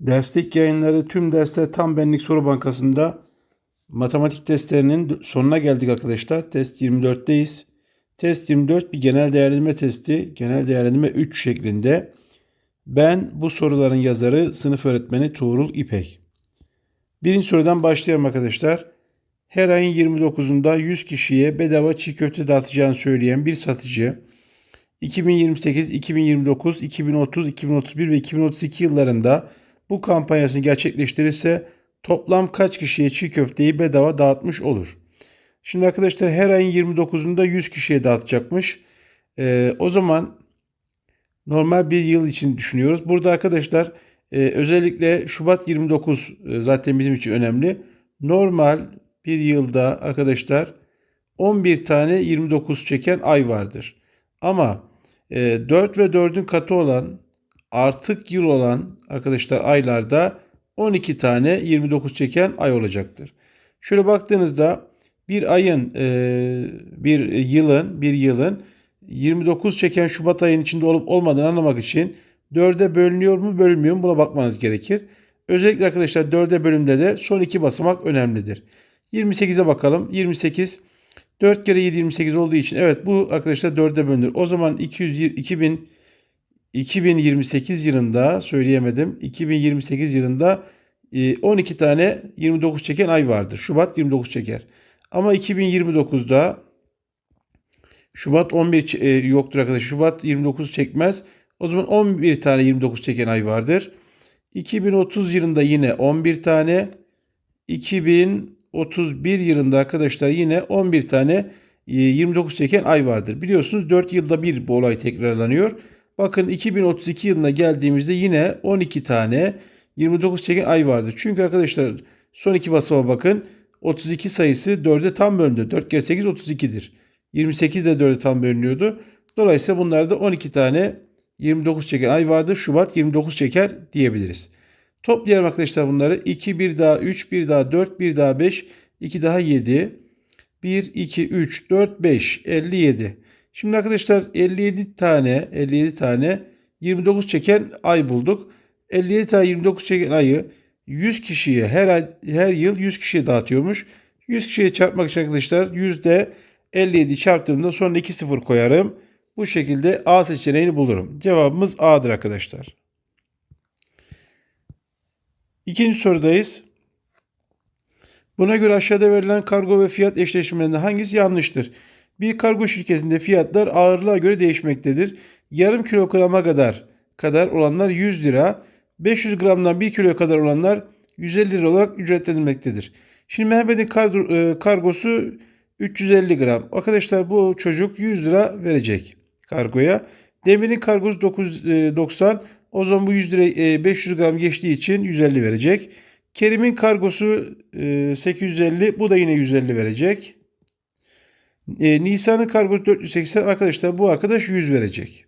Derslik yayınları tüm dersler tam benlik soru bankasında matematik testlerinin sonuna geldik arkadaşlar. Test 24'teyiz. Test 24 bir genel değerlendirme testi. Genel değerlendirme 3 şeklinde. Ben bu soruların yazarı sınıf öğretmeni Tuğrul İpek. Birinci sorudan başlayalım arkadaşlar. Her ayın 29'unda 100 kişiye bedava çiğ köfte dağıtacağını söyleyen bir satıcı 2028, 2029, 2030, 2031 ve 2032 yıllarında bu kampanyasını gerçekleştirirse toplam kaç kişiye çiğ köfteyi bedava dağıtmış olur? Şimdi arkadaşlar her ayın 29'unda 100 kişiye dağıtacakmış. Ee, o zaman normal bir yıl için düşünüyoruz. Burada arkadaşlar e, özellikle Şubat 29 e, zaten bizim için önemli. Normal bir yılda arkadaşlar 11 tane 29 çeken ay vardır. Ama e, 4 ve 4'ün katı olan artık yıl olan arkadaşlar aylarda 12 tane 29 çeken ay olacaktır. Şöyle baktığınızda bir ayın e, bir yılın bir yılın 29 çeken Şubat ayının içinde olup olmadığını anlamak için 4'e bölünüyor mu bölünmüyor mu buna bakmanız gerekir. Özellikle arkadaşlar 4'e bölümde de son iki basamak önemlidir. 28'e bakalım. 28 4 kere 7 28 olduğu için evet bu arkadaşlar 4'e bölünür. O zaman 200 2000 2028 yılında söyleyemedim. 2028 yılında 12 tane 29 çeken ay vardır. Şubat 29 çeker. Ama 2029'da Şubat 11 e, yoktur arkadaşlar. Şubat 29 çekmez. O zaman 11 tane 29 çeken ay vardır. 2030 yılında yine 11 tane. 2031 yılında arkadaşlar yine 11 tane 29 çeken ay vardır. Biliyorsunuz 4 yılda bir bu olay tekrarlanıyor. Bakın 2032 yılına geldiğimizde yine 12 tane 29 çeken ay vardır. Çünkü arkadaşlar son iki basama bakın. 32 sayısı 4'e tam bölündü. 4 kere 8 32'dir. 28 de 4'e tam bölünüyordu. Dolayısıyla bunlarda 12 tane 29 çeken ay vardır. Şubat 29 çeker diyebiliriz. Toplayalım arkadaşlar bunları. 2, 1 daha 3, 1 daha 4, 1 daha 5, 2 daha 7. 1, 2, 3, 4, 5, 57. Şimdi arkadaşlar 57 tane 57 tane 29 çeken ay bulduk. 57 tane 29 çeken ayı 100 kişiye her ay, her yıl 100 kişiye dağıtıyormuş. 100 kişiye çarpmak için arkadaşlar yüzde 57 çarptığımda sonra 2 sıfır koyarım. Bu şekilde A seçeneğini bulurum. Cevabımız A'dır arkadaşlar. İkinci sorudayız. Buna göre aşağıda verilen kargo ve fiyat eşleşmelerinde hangisi yanlıştır? Bir kargo şirketinde fiyatlar ağırlığa göre değişmektedir. Yarım kilograma kadar kadar olanlar 100 lira, 500 gramdan 1 kilo kadar olanlar 150 lira olarak ücretlenilmektedir. Şimdi Mehmet'in kar- kargosu 350 gram. Arkadaşlar bu çocuk 100 lira verecek kargoya. Demir'in kargosu 990. O zaman bu 100 lira 500 gram geçtiği için 150 verecek. Kerim'in kargosu 850. Bu da yine 150 verecek. E, Nisan'ın kargosu 480. Arkadaşlar bu arkadaş 100 verecek.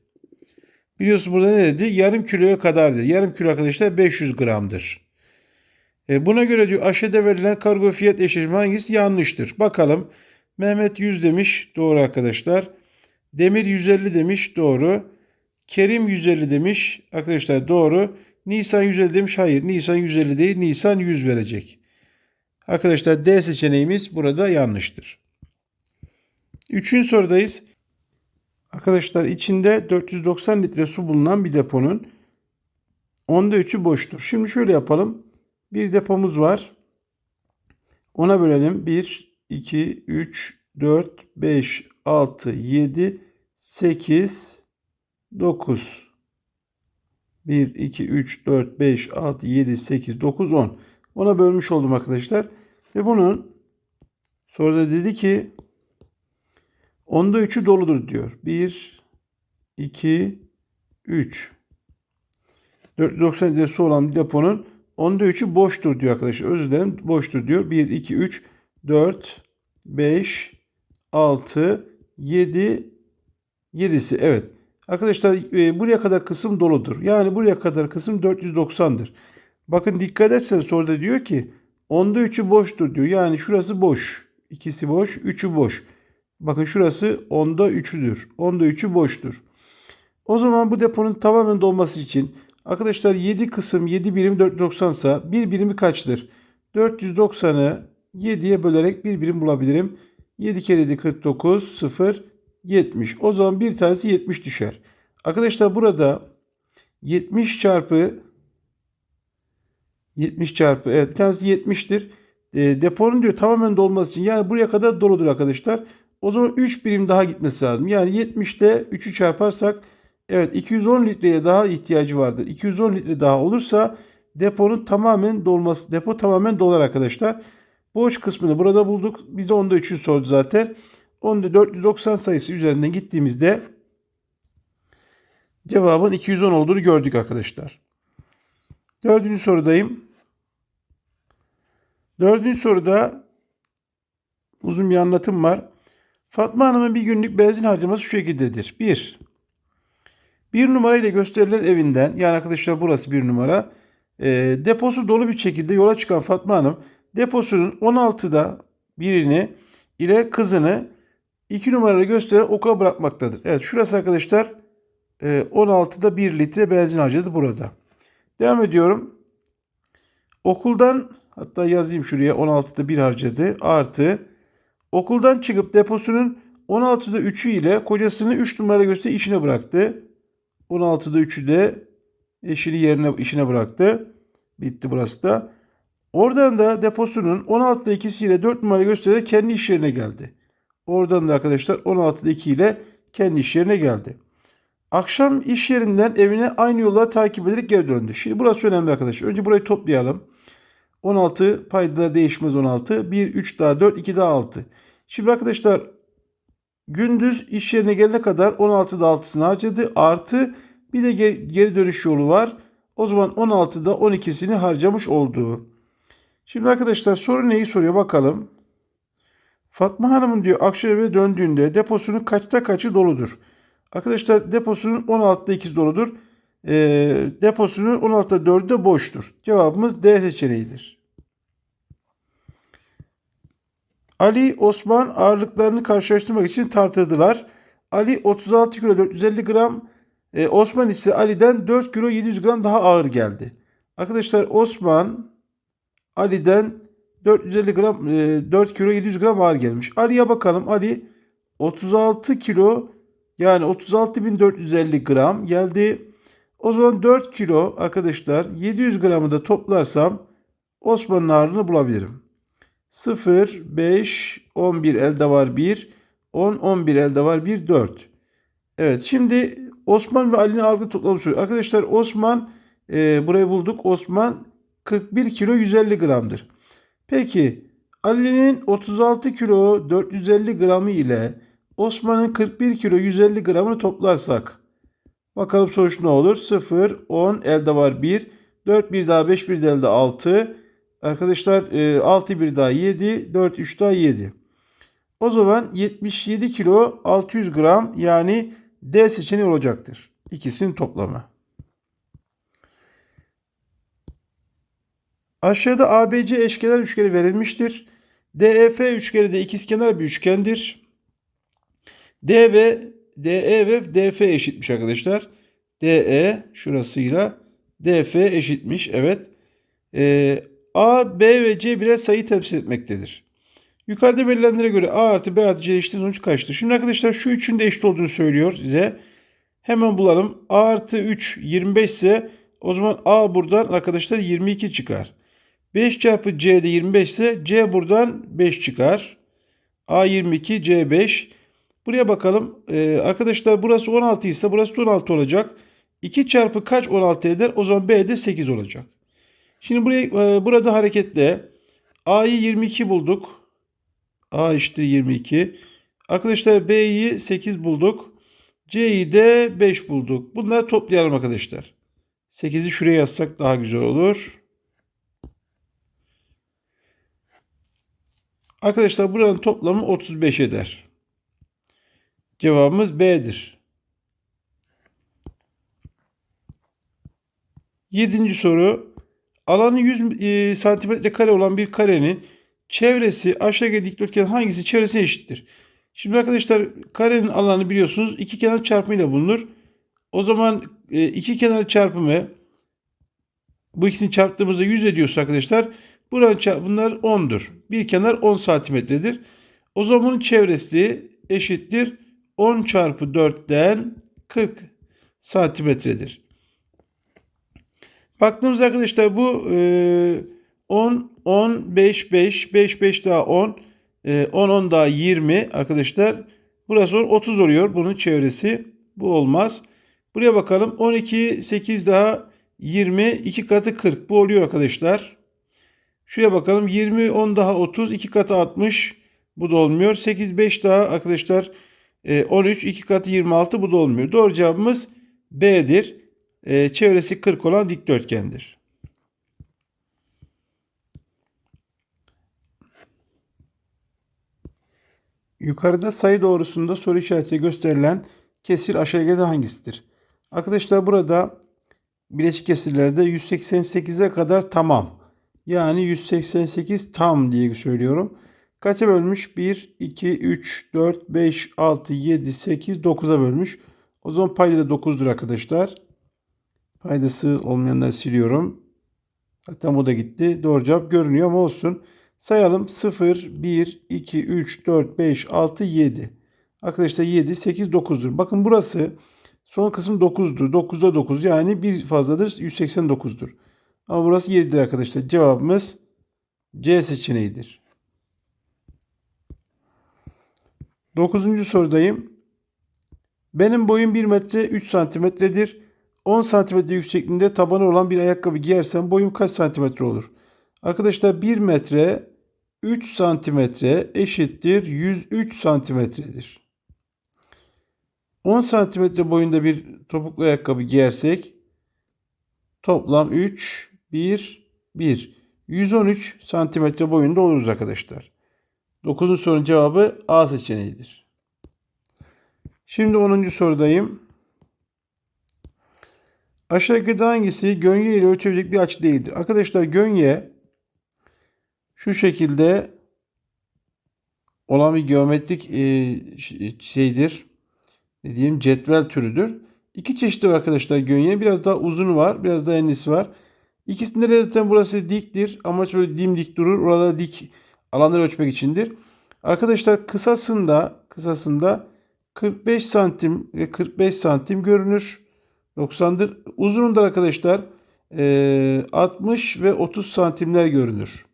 Biliyorsunuz burada ne dedi? Yarım kiloya kadar dedi. Yarım kilo arkadaşlar 500 gramdır. E, buna göre diyor aşağıda verilen kargo fiyat eşleşme hangisi yanlıştır? Bakalım. Mehmet 100 demiş. Doğru arkadaşlar. Demir 150 demiş. Doğru. Kerim 150 demiş. Arkadaşlar doğru. Nisan 150 demiş. Hayır. Nisan 150 değil. Nisan 100 verecek. Arkadaşlar D seçeneğimiz burada yanlıştır. Üçüncü sorudayız. Arkadaşlar içinde 490 litre su bulunan bir deponun onda üçü boştur. Şimdi şöyle yapalım. Bir depomuz var. Ona bölelim. 1, 2, 3, 4, 5, 6, 7, 8, 9. 1, 2, 3, 4, 5, 6, 7, 8, 9, 10. Ona bölmüş oldum arkadaşlar. Ve bunun sonra dedi ki onda 3'ü doludur diyor. 1, 2, 3. 490 litre su olan deponun onda 3'ü boştur diyor arkadaşlar. Özür dilerim boştur diyor. 1, 2, 3, 4, 5, 6, 7, 7'si evet. Arkadaşlar e, buraya kadar kısım doludur. Yani buraya kadar kısım 490'dır. Bakın dikkat etseniz soruda diyor ki onda 3'ü boştur diyor. Yani şurası boş. İkisi boş, 3'ü boş. Bakın şurası onda 3'üdür. Onda 3'ü boştur. O zaman bu deponun tamamen dolması için Arkadaşlar 7 kısım 7 birim 490 ise bir birimi kaçtır? 490'ı 7'ye bölerek bir birim bulabilirim. 7 kere 7 49 0 70. O zaman bir tanesi 70 düşer. Arkadaşlar burada 70 çarpı 70 çarpı evet bir tanesi 70'tir. E, deponun diyor tamamen dolması için yani buraya kadar doludur arkadaşlar. O zaman 3 birim daha gitmesi lazım. Yani 70'te 3'ü çarparsak evet 210 litreye daha ihtiyacı vardır. 210 litre daha olursa deponun tamamen dolması depo tamamen dolar arkadaşlar. Boş kısmını burada bulduk. Bize onda 3'ü sordu zaten. Onda 490 sayısı üzerinden gittiğimizde cevabın 210 olduğunu gördük arkadaşlar. Dördüncü sorudayım. Dördüncü soruda uzun bir anlatım var. Fatma Hanım'ın bir günlük benzin harcaması şu şekildedir. 1. Bir numara ile gösterilen evinden yani arkadaşlar burası bir numara. E, deposu dolu bir şekilde yola çıkan Fatma Hanım deposunun 16'da birini ile kızını 2 numaralı gösteren okula bırakmaktadır. Evet şurası arkadaşlar e, 16'da 1 litre benzin harcadı burada. Devam ediyorum. Okuldan hatta yazayım şuraya 16'da 1 harcadı artı okuldan çıkıp deposunun 16'da 3'ü ile kocasını 3 numaralı gösteri işine bıraktı. 16'da 3'ü de eşini yerine işine bıraktı. Bitti burası da. Oradan da deposunun 16'da 2'si ile 4 numaralı gösteri kendi iş yerine geldi. Oradan da arkadaşlar 16'da 2 ile kendi iş yerine geldi. Akşam iş yerinden evine aynı yola takip ederek geri döndü. Şimdi burası önemli arkadaşlar. Önce burayı toplayalım. 16 payda değişmez 16. 1, 3 daha 4, 2 daha 6. Şimdi arkadaşlar gündüz iş yerine gelene kadar 16'da 6'sını harcadı. Artı bir de geri dönüş yolu var. O zaman 16'da 12'sini harcamış oldu. Şimdi arkadaşlar soru neyi soruyor bakalım. Fatma Hanım'ın diyor akşam eve döndüğünde deposunun kaçta kaçı doludur? Arkadaşlar deposunun 16'da 2'si doludur. E, deposunun 16'da 4'ü de boştur. Cevabımız D seçeneğidir. Ali, Osman ağırlıklarını karşılaştırmak için tartıldılar. Ali 36 kilo 450 gram, e, Osman ise Ali'den 4 kilo 700 gram daha ağır geldi. Arkadaşlar Osman Ali'den 450 gram, e, 4 kilo 700 gram ağır gelmiş. Ali'ye bakalım. Ali 36 kilo yani 36.450 gram geldi. O zaman 4 kilo arkadaşlar 700 gramı da toplarsam Osman'ın ağırlığını bulabilirim. 0, 5, 11 elde var 1, 10, 11 elde var 1, 4. Evet şimdi Osman ve Ali'nin ağırlığı toplamı soruyor. Arkadaşlar Osman e, burayı bulduk. Osman 41 kilo 150 gramdır. Peki Ali'nin 36 kilo 450 gramı ile Osman'ın 41 kilo 150 gramını toplarsak bakalım sonuç ne olur? 0, 10 elde var 1, 4 bir daha 5 bir de elde 6. Arkadaşlar 6 e, bir daha 7, 4 3 daha 7. O zaman 77 kilo 600 gram yani D seçeneği olacaktır. İkisinin toplamı. Aşağıda ABC eşkenar üçgeni verilmiştir. DEF üçgeni de ikizkenar bir üçgendir. D ve DE ve DF eşitmiş arkadaşlar. DE şurasıyla DF eşitmiş. Evet. Ee, A, B ve C birer sayı temsil etmektedir. Yukarıda verilenlere göre A artı B artı C eşittir sonuç kaçtır? Şimdi arkadaşlar şu üçün de eşit olduğunu söylüyor size. Hemen bulalım. A artı 3 25 ise o zaman A buradan arkadaşlar 22 çıkar. 5 çarpı C de 25 ise C buradan 5 çıkar. A 22 C 5. Buraya bakalım. Ee, arkadaşlar burası 16 ise burası 16 olacak. 2 çarpı kaç 16 eder? O zaman B de 8 olacak. Şimdi buraya, e, burada hareketle A'yı 22 bulduk. A işte 22. Arkadaşlar B'yi 8 bulduk. C'yi de 5 bulduk. Bunları toplayalım arkadaşlar. 8'i şuraya yazsak daha güzel olur. Arkadaşlar buranın toplamı 35 eder. Cevabımız B'dir. Yedinci soru. Alanı 100 e, santimetre kare olan bir karenin çevresi aşağıdaki dikdörtgen hangisi çevresine eşittir? Şimdi arkadaşlar karenin alanı biliyorsunuz iki kenar çarpımıyla bulunur. O zaman e, iki kenar çarpımı Bu ikisini çarptığımızda 100 ediyorsa arkadaşlar buranın çarp- bunlar 10'dur. Bir kenar 10 santimetredir. O zaman bunun çevresi eşittir 10 çarpı 4'ten 40 santimetredir. Baktığımız arkadaşlar bu e, 10, 10, 5, 5, 5, 5 daha 10, e, 10, 10 daha 20 arkadaşlar. Burası 10, 30 oluyor bunun çevresi. Bu olmaz. Buraya bakalım. 12, 8 daha 20, 2 katı 40. Bu oluyor arkadaşlar. Şuraya bakalım. 20, 10 daha 30, 2 katı 60. Bu da olmuyor. 8, 5 daha arkadaşlar e, 13, 2 katı 26. Bu da olmuyor. Doğru cevabımız B'dir. E, çevresi 40 olan dikdörtgendir. Yukarıda sayı doğrusunda soru işareti gösterilen kesir aşağıdaki hangisidir? Arkadaşlar burada bileşik kesirlerde 188'e kadar tamam. Yani 188 tam diye söylüyorum. Kaça bölmüş? 1, 2, 3, 4, 5, 6, 7, 8, 9'a bölmüş. O zaman payda da 9'dur arkadaşlar. Paydası olmayanları siliyorum. Hatta bu da gitti. Doğru cevap görünüyor ama olsun. Sayalım 0, 1, 2, 3, 4, 5, 6, 7. Arkadaşlar 7, 8, 9'dur. Bakın burası son kısım 9'dur. 9'da 9 yani bir fazladır 189'dur. Ama burası 7'dir arkadaşlar. Cevabımız C seçeneğidir. 9. sorudayım. Benim boyum 1 metre 3 santimetredir. 10 santimetre yüksekliğinde tabanı olan bir ayakkabı giyersem boyum kaç santimetre olur? Arkadaşlar 1 metre 3 santimetre eşittir 103 santimetredir. 10 santimetre boyunda bir topuklu ayakkabı giyersek toplam 3, 1, 1. 113 santimetre boyunda oluruz arkadaşlar. 9. sorunun cevabı A seçeneğidir. Şimdi 10. sorudayım. Aşağıdaki hangisi gönye ile ölçebilecek bir açı değildir? Arkadaşlar gönye şu şekilde olan bir geometrik e, şeydir. Ne diyeyim cetvel türüdür. İki çeşidi var arkadaşlar gönye. Biraz daha uzun var, biraz daha enlisi var. İkisinde de zaten burası diktir. Amaç böyle dimdik durur. Orada dik alanları ölçmek içindir. Arkadaşlar kısasında kısasında 45 santim ve 45 santim görünür. 90'dır. Uzununda arkadaşlar 60 ve 30 santimler görünür.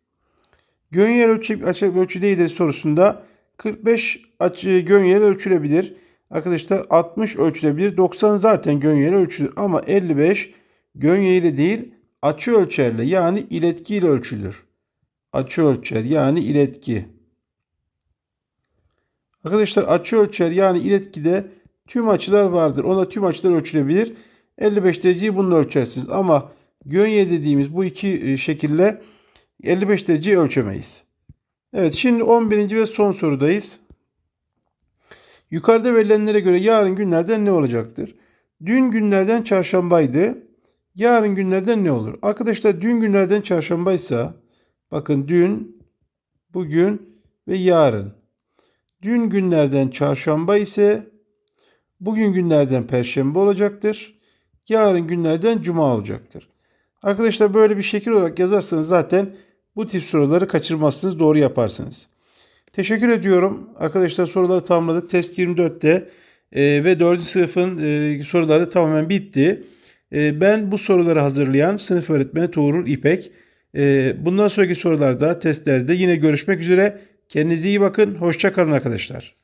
Gönyel ölçü, açı ölçü değildir sorusunda 45 açı gönyel ölçülebilir. Arkadaşlar 60 ölçülebilir. 90 zaten gönyel ölçülür ama 55 gönye ile değil açı ölçerle yani iletki ile ölçülür. Açı ölçer yani iletki. Arkadaşlar açı ölçer yani iletkide tüm açılar vardır. Ona tüm açılar ölçülebilir. 55 dereceyi bununla ölçersiniz. Ama gönye dediğimiz bu iki şekille 55 dereceyi ölçemeyiz. Evet şimdi 11. ve son sorudayız. Yukarıda verilenlere göre yarın günlerden ne olacaktır? Dün günlerden çarşambaydı. Yarın günlerden ne olur? Arkadaşlar dün günlerden çarşambaysa bakın dün, bugün ve yarın. Dün günlerden çarşamba ise bugün günlerden perşembe olacaktır. Yarın günlerden cuma olacaktır. Arkadaşlar böyle bir şekil olarak yazarsanız zaten bu tip soruları kaçırmazsınız, doğru yaparsınız. Teşekkür ediyorum. Arkadaşlar soruları tamamladık. Test 24'te e, ve 4. sınıfın e, soruları tamamen bitti. E, ben bu soruları hazırlayan sınıf öğretmeni Tuğrul İpek. E, bundan sonraki sorularda, testlerde yine görüşmek üzere. Kendinize iyi bakın. Hoşça kalın arkadaşlar.